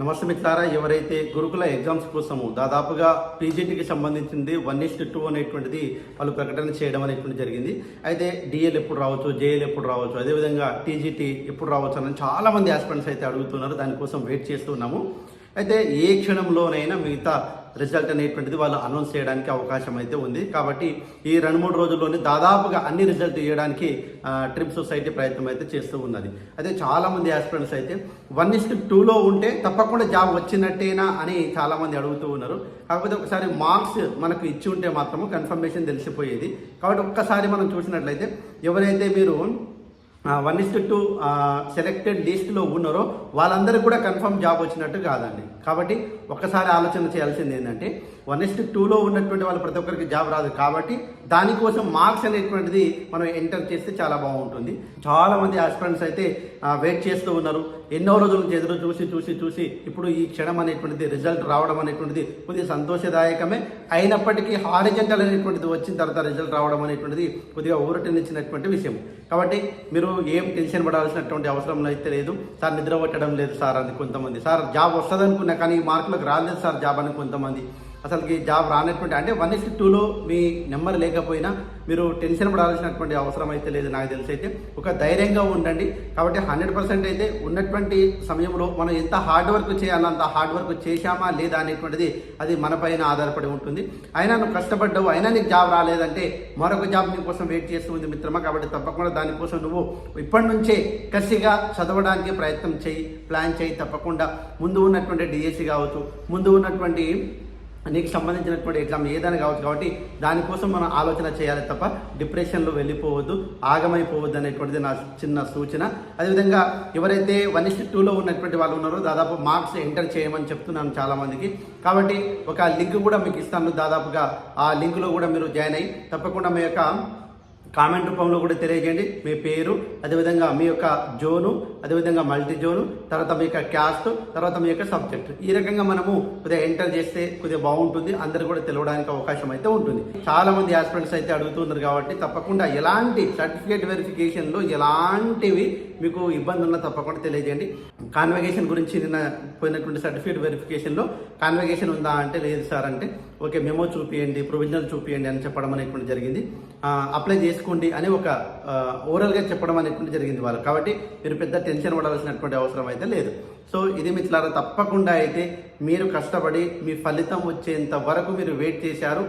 నమస్తే మిత్రారా ఎవరైతే గురుకుల ఎగ్జామ్స్ కోసము దాదాపుగా పీజీటీకి సంబంధించింది వన్ ఇస్ట్ టూ అనేటువంటిది వాళ్ళు ప్రకటన చేయడం అనేటువంటి జరిగింది. అయితే డిఎల్ ఎప్పుడు రావచ్చు జేఎల్ ఎప్పుడు రావచ్చు అదేవిధంగా టీజీటీ ఎప్పుడు రావచ్చు అని చాలా మంది ఆస్పిరెంట్స్ అయితే అడుగుతున్నారు. దానికోసం వెయిట్ చేస్తున్నాము అయితే ఏ క్షణంలోనైనా మిగతా రిజల్ట్ అనేటువంటిది వాళ్ళు అనౌన్స్ చేయడానికి అవకాశం అయితే ఉంది. కాబట్టి ఈ రెండు మూడు రోజుల్లోనే దాదాపుగా అన్ని రిజల్ట్ ఇవ్వడానికి ట్రిప్ సొసైటీ ప్రయత్నం అయితే చేస్తూ ఉన్నది. అయితే చాలామంది ఆస్పిరెంట్స్ అయితే వన్ ఇస్ట్ టూలో ఉంటే తప్పకుండా జాబ్ వచ్చినట్టేనా? అని చాలామంది అడుగుతూ ఉన్నారు. కాకపోతే ఒకసారి మార్క్స్ మనకు ఇచ్చి ఉంటే మాత్రము కన్ఫర్మేషన్ తెలిసిపోయేది. కాబట్టి ఒక్కసారి మనం చూసినట్లయితే ఎవరైతే మీరు వన్ ఇస్ టూ సెలెక్టెడ్ లిస్ట్లో ఉన్నారో వాళ్ళందరికీ కూడా కన్ఫర్మ్ జాబ్ వచ్చినట్టు కాదండి. కాబట్టి ఒక్కసారి ఆలోచన చేయాల్సింది ఏంటంటే వన్ ఇస్ టూలో ఉన్నటువంటి వాళ్ళు ప్రతి ఒక్కరికి జాబ్ రాదు కాబట్టి దానికోసం మార్క్స్ అనేటువంటిది మనం ఎంటర్ చేస్తే చాలా బాగుంటుంది. చాలామంది ఆస్పిరెంట్స్ అయితే వెయిట్ చేస్తూ ఉన్నారు. ఎన్నో రోజుల నుంచి ఎదురు చూసి చూసి చూసి ఇప్పుడు ఈ క్షణం అనేటువంటిది రిజల్ట్ రావడం అనేటువంటిది కొద్దిగా సంతోషదాయకమే. అయినప్పటికీ హారిజెంటల్ అనేటువంటిది వచ్చిన తర్వాత రిజల్ట్ రావడం అనేటువంటిది కొద్దిగా ఊరటనిచ్చినటువంటి విషయం. కాబట్టి మీరు ఏం టెన్షన్ పడాల్సినటువంటి అవసరం అయితే లేదు. సార్ నిద్ర పట్టడం లేదు సార్ అని కొంతమంది. సార్ జాబ్ వస్తుంది అనుకున్నా కానీ ఈ మార్కులకు రాలేదు సార్ జాబ్ అని కొంతమంది. అసలుకి జాబ్ రానటువంటి అంటే వన్ ఇస్ టూలో మీ నెంబర్ లేకపోయినా మీరు టెన్షన్ పడాల్సినటువంటి అవసరం అయితే లేదు నాకు తెలిసి అయితే. ఒక ధైర్యంగా ఉండండి. కాబట్టి హండ్రెడ్ పర్సెంట్ అయితే ఉన్నటువంటి సమయంలో మనం ఎంత హార్డ్ వర్క్ చేయాలో అంత హార్డ్ వర్క్ చేశామా లేదా అనేటువంటిది అది మనపైన ఆధారపడి ఉంటుంది. అయినా నువ్వు కష్టపడ్డావు అయినా నీకు జాబ్ రాలేదంటే మరొక జాబ్ నీ కోసం వెయిట్ చేస్తుంది మిత్రమా. కాబట్టి తప్పకుండా దానికోసం నువ్వు ఇప్పటి నుంచే కసిగా చదవడానికి ప్రయత్నం చేయి ప్లాన్ చేయి తప్పకుండా. ముందు ఉన్నటువంటి డిఎస్సి కావచ్చు ముందు ఉన్నటువంటి నీకు సంబంధించినటువంటి ఎగ్జామ్ ఏదైనా కావచ్చు కాబట్టి దానికోసం మనం ఆలోచన చేయాలి తప్ప డిప్రెషన్లో వెళ్ళిపోవద్దు ఆగమైపోవద్దు అనేటువంటిది నా చిన్న సూచన. అదేవిధంగా ఎవరైతే వన్ ఇస్ట్ టూలో ఉన్నటువంటి వాళ్ళు ఉన్నారో దాదాపు మార్క్స్ ఎంటర్ చేయమని చెప్తున్నాను చాలామందికి. కాబట్టి ఒక లింక్ కూడా మీకు ఇస్తాను. దాదాపుగా ఆ లింక్లో కూడా మీరు జాయిన్ అయ్యి తప్పకుండా మీ యొక్క కామెంట్ రూపంలో కూడా తెలియజేయండి. మీ పేరు అదేవిధంగా మీ యొక్క జోను అదేవిధంగా మల్టీ జోను తర్వాత మీ యొక్క క్యాస్ట్ తర్వాత మీ యొక్క సబ్జెక్ట్. ఈ రకంగా మనము కొద్దిగా ఎంటర్ చేస్తే కొద్దిగా బాగుంటుంది. అందరు కూడా తెలవడానికి అవకాశం అయితే ఉంటుంది. చాలా మంది ఆస్పిరెంట్స్ అయితే అడుగుతున్నారు కాబట్టి తప్పకుండా ఎలాంటి సర్టిఫికేట్ వెరిఫికేషన్లో ఎలాంటివి మీకు ఇబ్బంది ఉన్నా తప్పకుండా తెలియజేయండి. కాన్వకేషన్ గురించి నిన్న పోయినటువంటి సర్టిఫికేట్ వెరిఫికేషన్లో కాన్వకేషన్ ఉందా అంటే లేదు సార్ అంటే ఓకే మెమో చూపియండి ప్రొవిజనల్ చూపియండి అని చెప్పడం అనేటువంటి జరిగింది. అప్లై చేసుకోండి అని ఒక ఓవరాల్గా చెప్పడం అనేటువంటి జరిగింది వాళ్ళు కాబట్టి మీరు పెద్ద టెన్షన్ పడాల్సినటువంటి అవసరం అయితే లేదు. సో ఇది మిత్రులారా తప్పకుండా అయితే మీరు కష్టపడి మీ ఫలితం వచ్చేంత వరకు మీరు వెయిట్ చేశారు.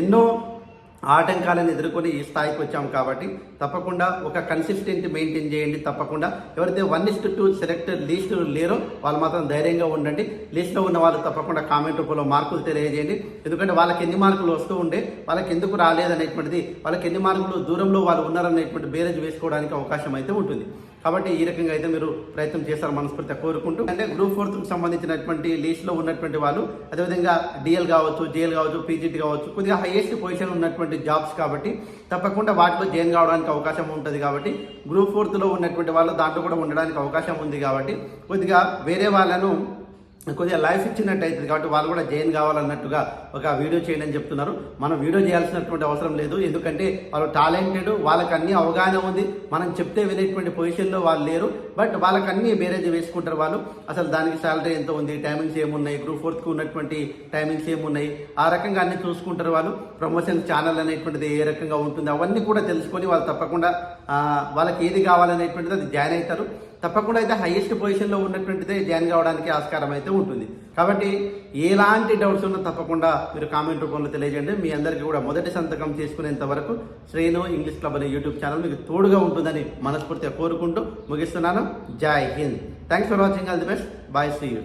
ఎన్నో ఆటంకాలను ఎదుర్కొని ఈ స్థాయికి వచ్చాం కాబట్టి తప్పకుండా ఒక కన్సిస్టెంట్ మెయింటైన్ చేయండి. తప్పకుండా ఎవరైతే one list two select list లేరో వాళ్ళు మాత్రం ధైర్యంగా ఉండండి. లిస్ట్లో ఉన్న వాళ్ళు తప్పకుండా కామెంట్ రూపంలో మార్కులు తెలియజేయండి. ఎందుకంటే వాళ్ళకి ఎన్ని మార్కులు వస్తూ ఉండే వాళ్ళకి ఎందుకు రాలేదనేటువంటిది వాళ్ళకి ఎన్ని మార్కులు దూరంలో వాళ్ళు ఉన్నారనేటువంటి బేరేజ్ వేసుకోవడానికి అవకాశం అయితే ఉంటుంది. కాబట్టి ఈ రకంగా అయితే మీరు ప్రయత్నం చేస్తారు మనస్ఫూర్తిగా కోరుకుంటూ అంటే గ్రూప్ ఫోర్త్కి సంబంధించినటువంటి లిస్ట్లో ఉన్నటువంటి వాళ్ళు అదేవిధంగా డిఎల్ కావచ్చు జేఎల్ కావచ్చు పీజీటీ కావచ్చు కొద్దిగా హైయెస్ట్ పొజిషన్ ఉన్నటువంటి జాబ్స్ కాబట్టి తప్పకుండా వాటిలో జాయిన్ కావడానికి అవకాశం ఉంటుంది కాబట్టి గ్రూప్ ఫోర్త్లో ఉన్నటువంటి వాళ్ళు దాంట్లో కూడా ఉండడానికి అవకాశం ఉంది కాబట్టి కొద్దిగా వేరే వాళ్ళను కొద్దిగా లైఫ్ ఇచ్చినట్టు అవుతుంది. కాబట్టి వాళ్ళు కూడా జైన్ కావాలన్నట్టుగా ఒక వీడియో చేయండి అని చెప్తున్నారు. మనం వీడియో చేయాల్సినటువంటి అవసరం లేదు. ఎందుకంటే వాళ్ళు టాలెంటెడ్ వాళ్ళకి అన్ని అవగాహన ఉంది. మనం చెప్తే వినేటువంటి పొజిషన్లో వాళ్ళు లేరు. బట్ వాళ్ళకి అన్ని బేరేజ్ వేసుకుంటారు వాళ్ళు. అసలు దానికి శాలరీ ఎంత ఉంది? టైమింగ్స్ ఏమున్నాయి? గ్రూప్ ఫోర్త్కి ఉన్నటువంటి టైమింగ్స్ ఏమున్నాయి? ఆ రకంగా అన్ని చూసుకుంటారు వాళ్ళు. ప్రమోషన్ ఛానల్ అనేటువంటిది ఏ రకంగా ఉంటుంది? అవన్నీ కూడా తెలుసుకొని వాళ్ళు తప్పకుండా వాళ్ళకి ఏది కావాలనేటువంటిది అది జాయిన్ అవుతారు. తప్పకుండా అయితే హైయెస్ట్ పొజిషన్లో ఉన్నటువంటిదే జాయిన్ కావడానికి ఆస్కారం అయితే ఉంటుంది. కాబట్టి ఎలాంటి డౌట్స్ ఉన్నా తప్పకుండా మీరు కామెంట్ రూపంలో తెలియజేయండి. మీ అందరికీ కూడా మొదటి సంతకం చేసుకునేంత వరకు శ్రేణు ఇంగ్లీష్ క్లబ్ అనే యూట్యూబ్ ఛానల్ మీకు తోడుగా ఉంటుందని మనస్ఫూర్తిగా కోరుకుంటూ ముగిస్తున్నాను. Jai Hind. Thanks for watching all the best bye see you